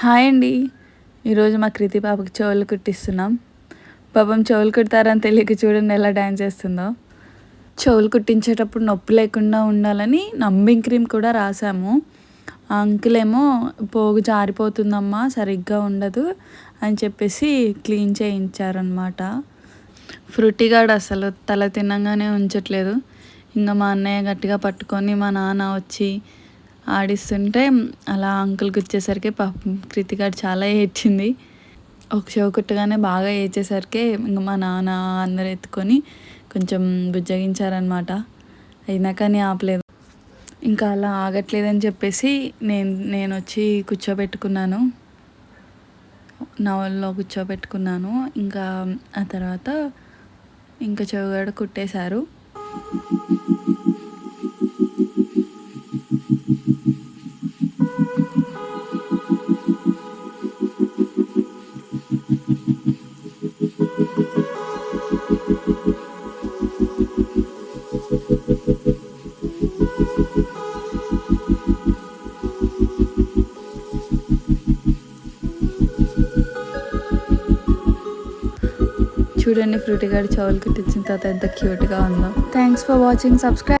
Hi అండి. ఈరోజు మా కృతి పాపకి చెవులు కుట్టిస్తున్నాం. పాపం చెవులు కుడతారని తెలియక చూడండి ఎలా డ్యాన్స్ చేస్తుందో. చెవులు కుట్టించేటప్పుడు నొప్పి లేకుండా ఉండాలని నంబింగ్ క్రీమ్ కూడా రాసాము. ఆ అంకుల్ ఏమో పోగు జారిపోతుందమ్మా సరిగ్గా ఉండదు అని చెప్పేసి క్లీన్ చేయించారనమాట ఫ్రూటీగాడు అసలు తల తినంగానే ఉంచట్లేదు. ఇంకా మా అన్నయ్య గట్టిగా పట్టుకొని మా నాన్న వచ్చి ఆడిస్తుంటే అలా అంకుల్కి వచ్చేసరికి పాపం కృతికాడు చాలా ఏడ్చింది. ఒక షోకుట్టుగానే బాగా ఏడ్చేసరికి ఇంకా మా నాన్న అందరు ఎత్తుకొని కొంచెం బుజ్జగించారనమాట అయినా కానీ ఆపలేదు. ఇంకా అలా ఆగట్లేదని చెప్పేసి నేను నేను వచ్చి కూర్చోబెట్టుకున్నాను. నవల్లో కూర్చోబెట్టుకున్నాను. ఇంకా ఆ తర్వాత ఇంకా చెవుగాడు కుట్టేశారు. చూడండి ఫ్రూటీ గారి చెవులు కుట్టించిన తర్వాత ఎంత క్యూట్గా ఉందో. Thanks for watching subscribe